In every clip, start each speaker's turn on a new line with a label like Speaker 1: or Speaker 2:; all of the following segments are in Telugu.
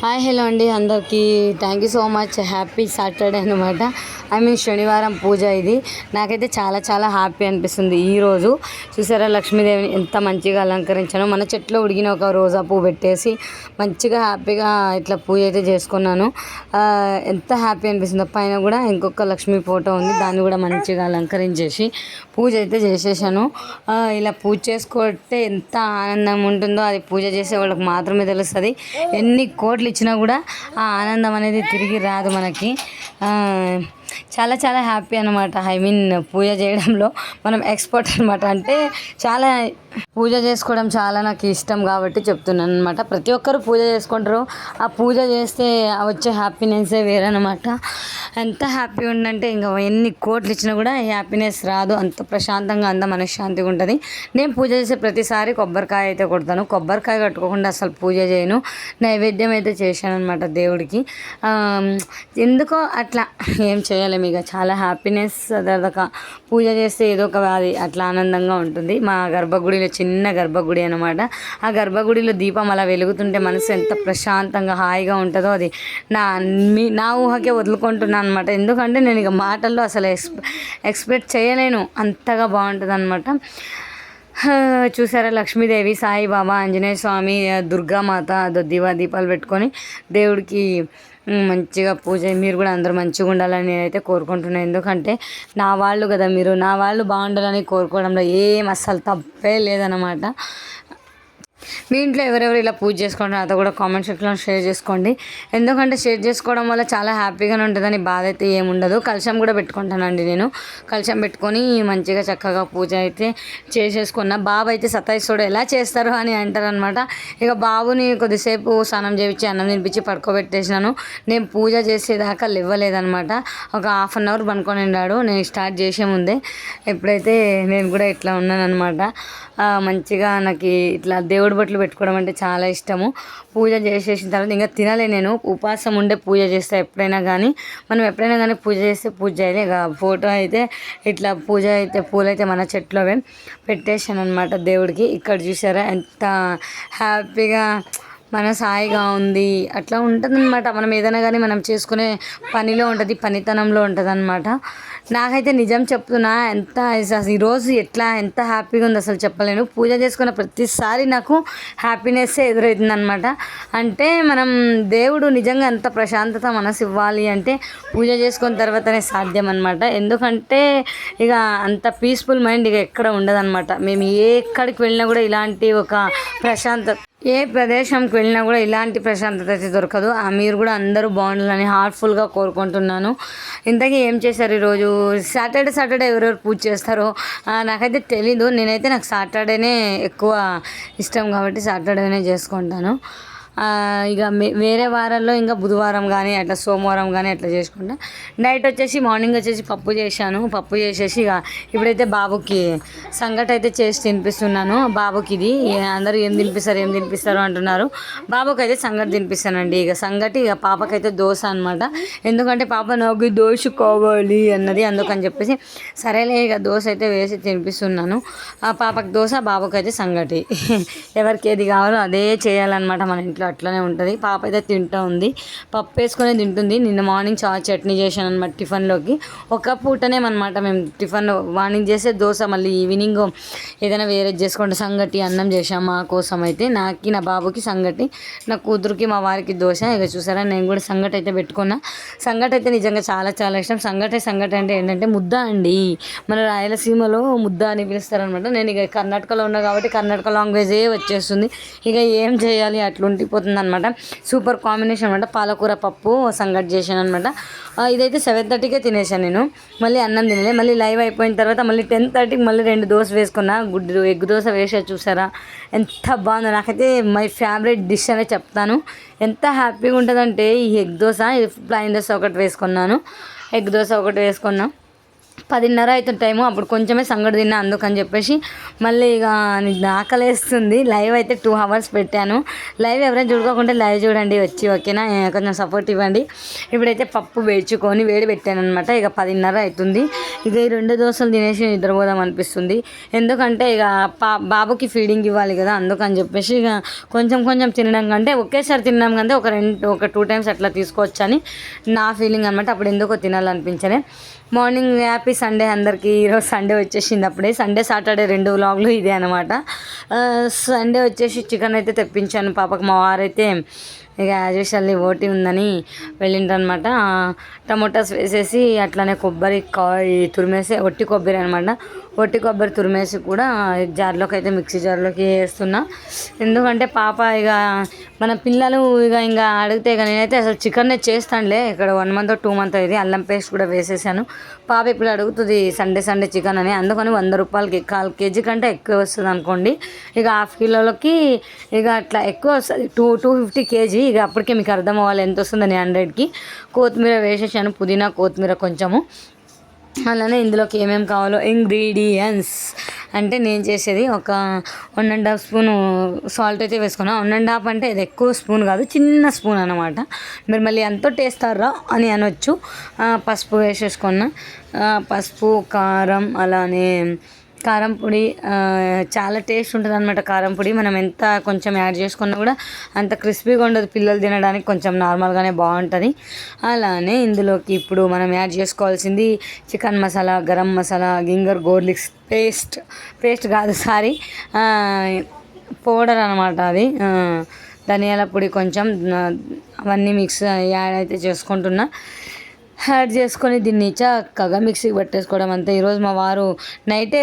Speaker 1: హాయ్ హలో అండి. అందరికీ thank you so much happy Saturday అనమాట ఐ మీన్ శనివారం పూజ ఇది. నాకైతే చాలా చాలా హ్యాపీ అనిపిస్తుంది ఈ రోజు. చూసారా లక్ష్మీదేవిని ఎంత మంచిగా అలంకరించాను. మన చెట్లో ఉడిగిన ఒక రోజా పువ్వు పెట్టేసి మంచిగా హ్యాపీగా ఇట్లా పూజ అయితే చేసుకున్నాను. ఎంత హ్యాపీ అనిపిస్తుందో. పైన కూడా ఇంకొక లక్ష్మీ ఫోటో ఉంది. దాన్ని కూడా మంచిగా అలంకరించేసి పూజ అయితే చేసేసాను. ఇలా పూజ చేసుకుంటే ఎంత ఆనందం ఉంటుందో. అది పూజ చేసే వాళ్ళకి మాత్రమే తెలుస్తుంది. ఎన్ని కోట్లు ఇచ్చినా కూడా ఆ ఆనందం అనేది తిరిగి రాదు మనకి. చాలా చాలా హ్యాపీ అనమాట ఐ మీన్ పూజ చేయడంలో మనం ఎక్స్పర్ట్ అనమాట అంటే చాలా పూజ చేసుకోవడం చాలా నాకు ఇష్టం కాబట్టి చెప్తున్నాను అనమాట ప్రతి ఒక్కరు పూజ చేసుకుంటారు. ఆ పూజ చేస్తే ఆ వచ్చే హ్యాపీనెస్సే వేరనమాట ఎంత హ్యాపీ ఉందంటే ఇంకా ఎన్ని కోట్లు ఇచ్చినా కూడా హ్యాపీనెస్ రాదు. అంత ప్రశాంతంగా అంత మనశ్శాంతిగా ఉంటుంది. నేను పూజ చేసే ప్రతిసారి కొబ్బరికాయ అయితే కొడతాను. కొబ్బరికాయ కట్టుకోకుండా అసలు పూజ చేయను. నైవేద్యం అయితే చేశాను అనమాట దేవుడికి. ఎందుకో అట్లా ఏం చేయలేము ఇక చాలా హ్యాపీనెస్ అదొక పూజ చేస్తే ఏదో ఒక అది అట్లా ఆనందంగా ఉంటుంది. మా గర్భగుడిలో చిన్న గర్భగుడి అనమాట ఆ గర్భగుడిలో దీపం అలా వెలుగుతుంటే మనసు ఎంత ప్రశాంతంగా హాయిగా ఉంటుందో అది నా మీ నా ఊహకే వదులుకుంటున్నాను అనమాట ఎందుకంటే నేను ఇక మాటల్లో అసలు ఎక్స్ ఎక్స్పెక్ట్ చేయలేను. అంతగా బాగుంటుంది అనమాట చూసారా లక్ష్మీదేవి సాయిబాబా ఆంజనేయ స్వామి దుర్గామాత అదో దివా దీపాలు పెట్టుకొని దేవుడికి మంచిగా పూజ మీరు కూడా అందరూ మంచిగా ఉండాలని నేనైతే కోరుకుంటున్నాను ఎందుకంటే నా వాళ్ళు కదా మీరు. నా వాళ్ళు బాగుండాలని కోరుకోవడంలో ఏం అస్సలు తప్పే లేదనమాట మీ ఇంట్లో ఎవరెవరు ఇలా పూజ చేసుకోండి నాతో కూడా కామెంట్ సెక్షన్లో షేర్ చేసుకోండి. ఎందుకంటే షేర్ చేసుకోవడం వల్ల చాలా హ్యాపీగానే ఉంటుందని బాధ అయితే ఏముండదు కలశం కూడా పెట్టుకుంటానండి నేను. కలశం పెట్టుకొని మంచిగా చక్కగా పూజ అయితే చేసేసుకున్న. బాబు అయితే సతాయిస్తుడు. ఎలా చేస్తారు అని అంటారనమాట ఇక బాబుని కొద్దిసేపు స్నానం చేయించి అన్నం తినిపించి పడుకోబెట్టేసినాను. నేను పూజ చేసేదాకా లేవలేదనమాట ఒక హాఫ్ అన్ అవర్ పనుకొని ఉన్నాడు నేను స్టార్ట్ చేసే ముందే ఎప్పుడైతే నేను కూడా ఇట్లా ఉన్నానమాట మంచిగా నాకు ఇట్లా దేవుడు బట్టలు పెట్టుకోవడం అంటే చాలా ఇష్టము. పూజ చేసేసిన తర్వాత ఇంకా తినలే నేను. ఉపవాసం ఉండే పూజ చేస్తా ఎప్పుడైనా కానీ మనం ఎప్పుడైనా కానీ పూజ చేస్తే పూజ చేయాలి. ఇక ఫోటో అయితే ఇట్లా పూజ అయితే పూలైతే మన చెట్లోవే పెట్టేసాను అనమాట దేవుడికి. ఇక్కడ చూసారా ఎంత హ్యాపీగా మన సాయిగా ఉంది. అట్లా ఉంటుందన్నమాట. మనం ఏదైనా కానీ మనం చేసుకునే పనిలో ఉంటుంది పనితనంలో ఉంటుంది అనమాట నాకైతే నిజం చెప్తున్నా ఎంత అసలు ఈరోజు ఎట్లా ఎంత హ్యాపీగా ఉంది అసలు చెప్పలేను. పూజ చేసుకున్న ప్రతిసారి నాకు హ్యాపీనెస్ ఎదురవుతుంది అనమాట అంటే మనం దేవుడు నిజంగా ఎంత ప్రశాంతత మనసు ఇవ్వాలి అంటే పూజ చేసుకున్న తర్వాతనే సాధ్యం అనమాట ఎందుకంటే ఇక అంత పీస్ఫుల్ మైండ్ ఇక ఎక్కడ ఉండదన్నమాట. మేము ఏ ఎక్కడికి వెళ్ళినా కూడా ఇలాంటి ఒక ప్రశాంతత ఏ ప్రదేశంకి వెళ్ళినా కూడా ఇలాంటి ప్రశాంతత అయితే దొరకదు. ఆ మీరు కూడా అందరూ బాగుండాలని హార్ట్ఫుల్గా కోరుకుంటున్నాను. ఇంతకీ ఏం చేశారు ఈరోజు? సాటర్డే సాటర్డే ఎవరెవరు పూజ చేస్తారో నాకైతే తెలీదు. నేనైతే నాకు సాటర్డేనే ఎక్కువ ఇష్టం కాబట్టి సాటర్డేనే చేసుకుంటాను. ఇక మే- వేరే వారాల్లో ఇంకా బుధవారం కానీ అట్లా సోమవారం కానీ అట్లా చేసుకుంటా. నైట్ వచ్చేసి మార్నింగ్ వచ్చేసి పప్పు చేశాను. పప్పు చేసేసి ఇక ఇప్పుడైతే బాబుకి సంగటి అయితే చేసి తినిపిస్తున్నాను. బాబుకి ఇది అందరూ ఏం తినిపిస్తారు ఏం తినిపిస్తారు అంటున్నారు. బాబుకి అయితే సంగటి తినిపిస్తానండి. ఇక సంగటి ఇక పాపకైతే దోశ అనమాట ఎందుకంటే పాప నాకు దోశ కావాలి అన్నది అందుకని చెప్పేసి సరేలే ఇక దోశ అయితే వేసి తినిపిస్తున్నాను. ఆ పాపకి దోశ బాబుకి అయితే సంగటి. ఎవరికి ఏది కావాలో అదే చేయాలన్నమాట మన ఇంట్లో. అట్లనే ఉంటుంది. పాప అయితే తింటూ ఉంది. పప్పు వేసుకొని తింటుంది. నిన్న మార్నింగ్ చాలా చట్నీ చేశాను అనమాట టిఫిన్లోకి. ఒక పూటనే అనమాట మేము టిఫిన్లో మార్నింగ్ చేస్తే దోశ మళ్ళీ ఈవినింగ్ ఏదైనా వేరే చేసుకుంటే సంగటి అన్నం చేసాం మా కోసం అయితే. నాకు నా బాబుకి సంగటి నా కూతురుకి మా వారికి దోశ. ఇక చూసారా నేను కూడా సంగటి అయితే పెట్టుకున్నా. సంగటి అయితే నిజంగా చాలా చాలా ఇష్టం. సంగటి సంగటి అంటే ఏంటంటే ముద్ద అండి. మన రాయలసీమలో ముద్ద అని పిలుస్తారనమాట నేను ఇక కర్ణాటకలో ఉన్నా కాబట్టి కర్ణాటక లాంగ్వేజే వచ్చేస్తుంది. ఇక ఏం చేయాలి? అట్లుంటి సరిపోతుంది అనమాట సూపర్ కాంబినేషన్ అనమాట పాలకూర పప్పు సంగటి చేశాను అనమాట ఇదైతే సెవెన్ థర్టీకే తినేసాను నేను. మళ్ళీ అన్నం తినలే. మళ్ళీ లైవ్ అయిపోయిన తర్వాత మళ్ళీ టెన్ థర్టీకి మళ్ళీ రెండు దోశ వేసుకున్నా. గుడ్డు ఎగ్ దోశ వేసా చూసారా? ఎంత బాగుందో. నాకైతే మై ఫేవరెట్ డిష్ అనే చెప్తాను. ఎంత హ్యాపీగా ఉంటుందంటే ఈ ఎగ్ దోశ ప్లైన్ దోశ ఒకటి వేసుకున్నాను. ఎగ్ దోశ ఒకటి వేసుకున్నాను పదిన్నర అవుతుంది టైము అప్పుడు కొంచెమే సంగడి తిన్నా అందుకని చెప్పేసి మళ్ళీ ఇక నీకు ఆకలేస్తుంది. లైవ్ అయితే టూ అవర్స్ పెట్టాను. లైవ్ ఎవరైనా చూడుకోకుంటే లైవ్ చూడండి వచ్చి ఓకేనా? కొంచెం సపోర్ట్ ఇవ్వండి. ఇప్పుడైతే పప్పు వేడుచుకొని వేడి పెట్టాను అనమాట ఇక పదిన్నర అవుతుంది. ఇక ఈ రెండు దోశలు తినేసి నిద్రపోదాం అనిపిస్తుంది. ఎందుకంటే ఇక పా బాబుకి ఫీడింగ్ ఇవ్వాలి కదా అందుకని చెప్పేసి ఇక కొంచెం కొంచెం తినడం కంటే ఒకేసారి తిన్నాం కంటే ఒక రెండు ఒక టూ టైమ్స్ అట్లా తీసుకోవచ్చు అని నా ఫీలింగ్ అనమాట అప్పుడు ఎందుకో తినాలనిపించలే. మార్నింగ్ యాప్ హ్యాపీ సండే అందరికీ. ఈరోజు సండే వచ్చేసింది అప్పుడే సండే సాటర్డే రెండు వ్లాగ్లు ఇదే అనమాట సండే వచ్చేసి చికెన్ అయితే తెప్పించాను. పాపకు మా వారైతే ఇక యాజ్ యూజువల్లీ ఓటీ ఉందని వెళ్ళిండ్రనమాట టమోటాస్ వేసేసి అట్లానే కొబ్బరి కా- తురిమేసి ఒట్టి కొబ్బరి అనమాట ఒట్టి కొబ్బరి తురిమేసి కూడా జార్లోకి అయితే మిక్సీ జార్లోకి వేస్తున్నా. ఎందుకంటే పాప ఇక మన పిల్లలు ఇక ఇంకా అడిగితే ఇక నేనైతే అసలు చికెన్నే చేస్తానులే. ఇక్కడ వన్ మంత్ టూ మంత్ ఇది అల్లం పేస్ట్ కూడా వేసేసాను. పాప ఇప్పుడు అడుగుతుంది సండే సండే చికెన్ అని. అందుకని వంద రూపాయలకి కాల్ కేజీ కంటే ఎక్కువ వస్తుంది అనుకోండి. ఇక హాఫ్ కిలోలకి ఇక అట్లా ఎక్కువ వస్తుంది. Two two fifty KG. ఇక అప్పటికే మీకు అర్థం అవ్వాలి ఎంత వస్తుందని హండ్రెడ్కి. కొత్తిమీర వేసేసాను పుదీనా కొత్తిమీర కొంచెము. అలానే ఇందులోకి ఏమేమి కావాలో ఇంగ్రీడియంట్స్. అంటే నేను చేసేది ఒక one and half spoon salt అయితే వేసుకున్నా. వన్ అండ్ హాఫ్ అంటే ఇది ఎక్కువ స్పూన్ కాదు చిన్న స్పూన్ అనమాట మీరు మళ్ళీ ఎంతో టేస్తారా అని అనొచ్చు. పసుపు వేసేసుకున్నా. పసుపు కారం అలానే కారం పొడి చాలా టేస్ట్ ఉంటుంది అనమాట కారం పొడి. మనం ఎంత కొంచెం యాడ్ చేసుకున్నా కూడా అంత క్రిస్పీగా ఉండదు. పిల్లలు తినడానికి కొంచెం నార్మల్గానే బాగుంటుంది. అలానే ఇందులోకి ఇప్పుడు మనం యాడ్ చేసుకోవాల్సింది chicken masala garam masala ginger garlic paste. Paste కాదు సారీ. పౌడర్ అనమాట అది. ధనియాల పొడి కొంచెం అవన్నీ మిక్స్ యాడ్ అయితే చేసుకుంటున్నా. యాడ్ చేసుకొని దీన్ని చక్కగా మిక్సీకి పట్టేసుకోవడం అంతే. ఈరోజు మా వారు నైటే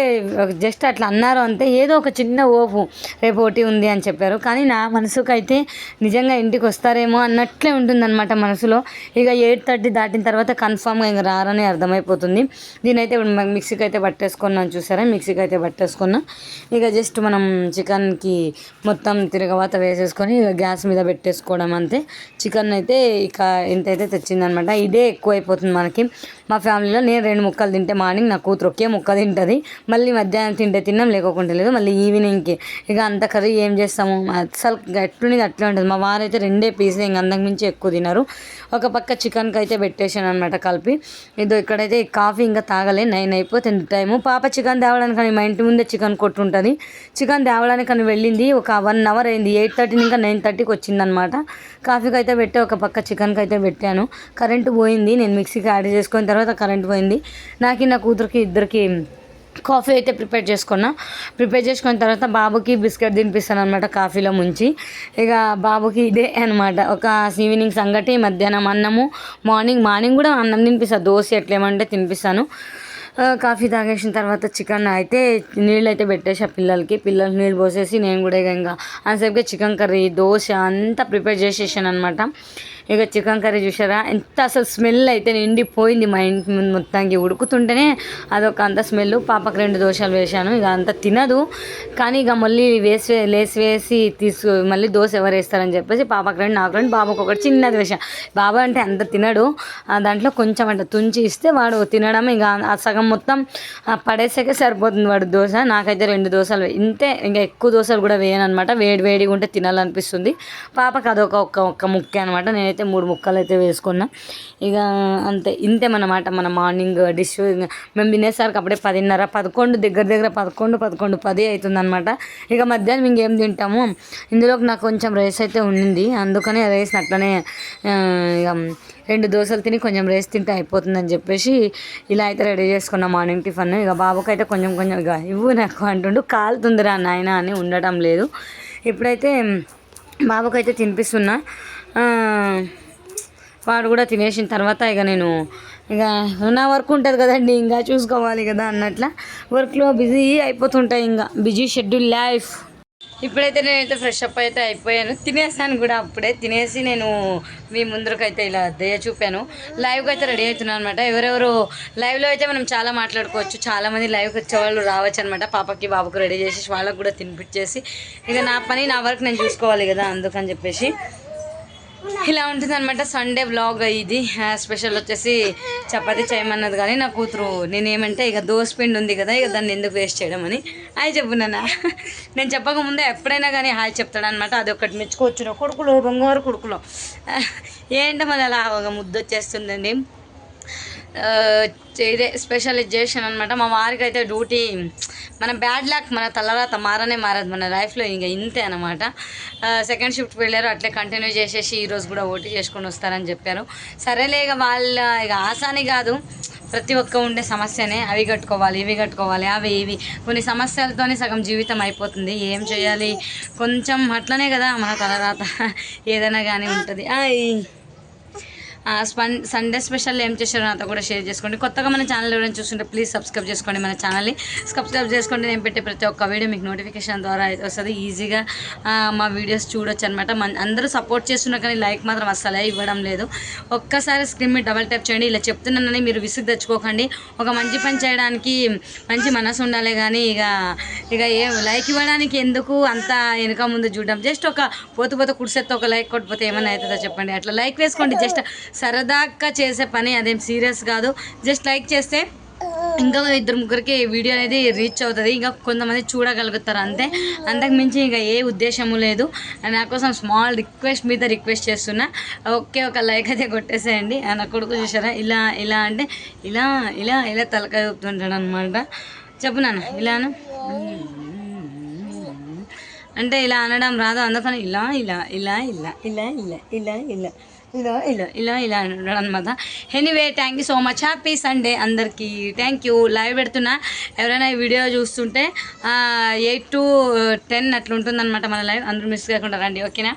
Speaker 1: జస్ట్ అట్లా అన్నారు అంతే. ఏదో ఒక చిన్న ఓపు రేపు ఒకటి ఉంది అని చెప్పారు. కానీ నా మనసుకు అయితే నిజంగా ఇంటికి వస్తారేమో అన్నట్లే ఉంటుందన్నమాట మనసులో. ఇక ఎయిట్ థర్టీ దాటిన తర్వాత కన్ఫామ్గా ఇంకా రారని అర్థమైపోతుంది. దీనైతే ఇప్పుడు మిక్సీకి అయితే పట్టేసుకున్నాను చూసారా? మిక్సీకి అయితే పట్టేసుకున్నా. ఇక జస్ట్ మనం చికెన్కి మొత్తం తిరగవాత వేసేసుకొని ఇక గ్యాస్ మీద పెట్టేసుకోవడం అంతే. చికెన్ అయితే ఇక ఇంతైతే తెచ్చిందనమాట ఇదే ఎక్కువైపోతుంది. సరిపోతుంది మనకి. మా ఫ్యామిలీలో నేను రెండు ముక్కలు తింటే మార్నింగ్ నా కూతురు ఒకే ముక్క తింటుంది. మళ్ళీ మధ్యాహ్నం తింటే తిన్నాం లేకోకుండా లేదు. మళ్ళీ ఈవినింగ్కి ఇక అంత కర్రీ ఏం చేస్తాము? అసలు ఎట్లుంది అట్లే ఉంటుంది. మా వారైతే రెండే పీస్ ఇంక అంతకు మించి ఎక్కువ తినరు. ఒక పక్క చికెన్కి అయితే పెట్టేశాను అనమాట కలిపి. ఇదో ఇక్కడైతే కాఫీ ఇంకా తాగలే. నైన్ అయిపోతుంది టైము. పాప చికెన్ తేవడానికి కానీ మా ఇంటి ముందే చికెన్ కొట్టుంటుంది చికెన్ తేవడానికి అని వెళ్ళింది. ఒక వన్ అవర్ అయింది. ఎయిట్ థర్టీ ఇంకా నైన్ థర్టీకి వచ్చిందనమాట కాఫీకి అయితే పెట్టి. ఒక పక్క చికెన్కి అయితే పెట్టాను. కరెంటు పోయింది. నేను మిక్సీకి యాడ్ చేసుకున్న తర్వాత కరెంట్ పోయింది. నాకు నా కూతురికి ఇద్దరికి కాఫీ అయితే ప్రిపేర్ చేసుకున్నా. ప్రిపేర్ చేసుకున్న తర్వాత బాబుకి బిస్కెట్ తినిపిస్తాను అనమాట కాఫీలో ముంచి. ఇక బాబుకి ఇదే అనమాట ఒక ఈవినింగ్ సంగటి మధ్యాహ్నం అన్నము మార్నింగ్ మార్నింగ్ కూడా అన్నం తినిపిస్తాను దోశ ఎట్లేమంటే తినిపిస్తాను. కాఫీ తాగేసిన తర్వాత చికెన్ అయితే నీళ్ళు అయితే పెట్టేసా పిల్లలకి. పిల్లలకి నీళ్ళు పోసేసి నేను కూడా ఇక ఇంకా అంతసేపుగా చికెన్ కర్రీ దోశ అంతా ప్రిపేర్ చేసేసాను అనమాట ఇక చికెన్ కర్రీ చూసారా ఎంత అసలు స్మెల్ అయితే నిండిపోయింది మా ఇంటి ముందు మొత్తానికి. ఉడుకుతుంటేనే అదొక అంత స్మెల్. పాపకు రెండు దోశలు వేసాను ఇక అంత తినదు. కానీ ఇక మళ్ళీ వేసి లేసి వేసి తీసుకు మళ్ళీ దోశ ఎవరు వేస్తారని చెప్పేసి పాపకు రెండు నాకు రెండు బాబుకి ఒకటి చిన్నది వేసాను బాబా అంటే అంత తినడు. ఆ దాంట్లో కొంచెం అంటే తుంచి ఇస్తే వాడు తినడం ఇక ఆ సగం మొత్తం పడేసాకే సరిపోతుంది వాడు దోశ. నాకైతే రెండు దోశలు ఇంతే ఇంకా ఎక్కువ దోశలు కూడా వేయను అనమాట వేడి వేడిగా ఉంటే తినాలనిపిస్తుంది. పాపకు అదొక ఒక్క ఒక్క ముక్క అనమాట నేను అయితే మూడు ముక్కలు అయితే వేసుకున్నా. ఇక అంతే ఇంతేమన్నమాట మన మార్నింగ్ డిష్. మేము తినేసరికి అప్పుడే పదిన్నర పదకొండు దగ్గర దగ్గర పదకొండు పదకొండు పది అవుతుంది అనమాట ఇక మధ్యాహ్నం ఇంకేం తింటాము. ఇందులోకి నాకు కొంచెం రైస్ అయితే ఉండింది. అందుకని ఆ రైస్ అట్లనే ఇక రెండు దోశలు తిని కొంచెం రైస్ తింటే అయిపోతుందని చెప్పేసి ఇలా అయితే రెడీ చేసుకున్నాం మార్నింగ్ టిఫిన్. ఇక బాబుకి అయితే కొంచెం కొంచెం ఇక ఇవ్వు నాకు అంటుండు. కాలుతుందిరా నాయన అని ఉండటం లేదు. ఇప్పుడైతే బాబుకైతే తినిపిస్తున్నా. వాడు కూడా తినేసిన తర్వాత ఇక నేను ఇక నా వర్క్ ఉంటుంది కదండి ఇంకా చూసుకోవాలి కదా అన్నట్ల. వర్క్లో బిజీ అయిపోతుంటాయి ఇంకా బిజీ షెడ్యూల్ లైఫ్. ఇప్పుడైతే నేనైతే ఫ్రెష్ అప్ అయితే అయిపోయాను. తినేసాను కూడా అప్పుడే తినేసి నేను మీ ముందరకైతే ఇలా దయ చూపాను. లైవ్కి అయితే రెడీ అవుతున్నాను అనమాట ఎవరెవరు లైవ్లో అయితే మనం చాలా మాట్లాడుకోవచ్చు. చాలామంది లైవ్కి వచ్చేవాళ్ళు రావచ్చు అనమాట పాపకి బాబుకి రెడీ చేసి వాళ్ళకి కూడా తినిపించేసి ఇక నా పని నా వర్క్ నేను చూసుకోవాలి కదా అందుకని చెప్పేసి. ఇలా ఉంటుంది అనమాట సండే వ్లాగ్ ఇది స్పెషల్ వచ్చేసి చపాతీ చేయమన్నది కానీ నా కూతురు నేనేమంటే ఇక దోశ పిండి ఉంది కదా ఇక దాన్ని ఎందుకు వేస్ట్ చేయడం అని. హాయ్ చెప్పున్నానా నేను చెప్పకముందే ఎప్పుడైనా కానీ హాయ్ చెప్తాడనమాట అది ఒకటి మెచ్చుకోవచ్చు నా కొడుకులో బంగారు కొడుకులో. ఏంటో మరి అలా ముద్దొచ్చేస్తుందండి ముద్దు వచ్చేస్తుందండి. ఇదే స్పెషలైజేషన్ అనమాట మా వారికి అయితే డ్యూటీ మన బ్యాడ్ లక్ మన తలరాత మారనే మారదు మన లైఫ్లో ఇంకా ఇంతే అనమాట సెకండ్ షిఫ్ట్ వెళ్ళారు అట్లే కంటిన్యూ చేసేసి ఈరోజు కూడా ఓటీ చేసుకొని వస్తారని చెప్పారు. సరేలే ఇక వాళ్ళ ఇక ఆసాని కాదు ప్రతి ఒక్క ఉండే సమస్యనే అవి కట్టుకోవాలి ఇవి కట్టుకోవాలి అవి ఇవి. కొన్ని సమస్యలతోనే సగం జీవితం అయిపోతుంది. ఏం చేయాలి? కొంచెం అట్లనే కదా మన తలరాత. ఏదైనా కానీ ఉంటుంది. స్పన్ సండే స్పెషల్ ఏం చేశారో నాతో కూడా షేర్ చేసుకోండి. కొత్తగా మన ఛానల్ ఎవరైనా చూస్తుంటే ప్లీజ్ సబ్స్క్రైబ్ చేసుకోండి మన ఛానల్ని సబ్స్క్రైబ్ చేసుకోండి నేను పెట్టే ప్రతి ఒక్క వీడియో మీకు నోటిఫికేషన్ ద్వారా అయితే వస్తుంది. ఈజీగా మా వీడియోస్ చూడొచ్చు అనమాట మన అందరూ సపోర్ట్ చేస్తున్నా కానీ లైక్ మాత్రం అస్సలే ఇవ్వడం లేదు. ఒక్కసారి స్క్రీన్ మీద డబల్ ట్యాప్ చేయండి. ఇలా చెప్తున్నానని మీరు విసుగు తెచ్చుకోకండి. ఒక మంచి పని చేయడానికి మంచి మనసు ఉండాలి కానీ ఇక ఇక ఏ లైక్ ఇవ్వడానికి ఎందుకు అంత వెనుక ముందు చూడడం? జస్ట్ ఒక పోతు పోత కుడిసేత్తో ఒక లైక్ కొట్టిపోతే ఏమైనా అవుతుందో చెప్పండి. అట్లా లైక్ వేసుకోండి. జస్ట్ సరదాగా చేసే పని అదేం సీరియస్ కాదు. జస్ట్ లైక్ చేస్తే ఇంకా ఇద్దరు ముగ్గురికి వీడియో అనేది రీచ్ అవుతుంది. ఇంకా కొంతమంది చూడగలుగుతారు అంతే. అంతకు మించి ఇంకా ఏ ఉద్దేశము లేదు. నా కోసం స్మాల్ రిక్వెస్ట్ మీద రిక్వెస్ట్ చేస్తున్నా. ఒకే ఒక లైక్ అయితే కొట్టేసేయండి. నా కొడుకు చూసారా? ఇలా ఇలా అంటే ఇలా ఇలా ఇలా తలకాయ ఊపుతుంటాడు అనమాట చెప్పు నాన్న ఇలాను అంటే ఇలా అనడం రాదు. అందుకని ఇలా ఇలా ఇలా ఇలా ఇలా ఇలా ఇలా ఇలా. ఇలా ఇలా ఇలా ఇలా అనడం అనమాట anyway thank you so much happy Sunday అందరికీ. థ్యాంక్ యూ లైవ్ పెడుతున్నా. ఎవరైనా ఈ వీడియో చూస్తుంటే ఎయిట్ టు టెన్ అట్లా ఉంటుందన్నమాట మన లైవ్ అందరూ మిస్ కాకుండా రండి. ఓకేనా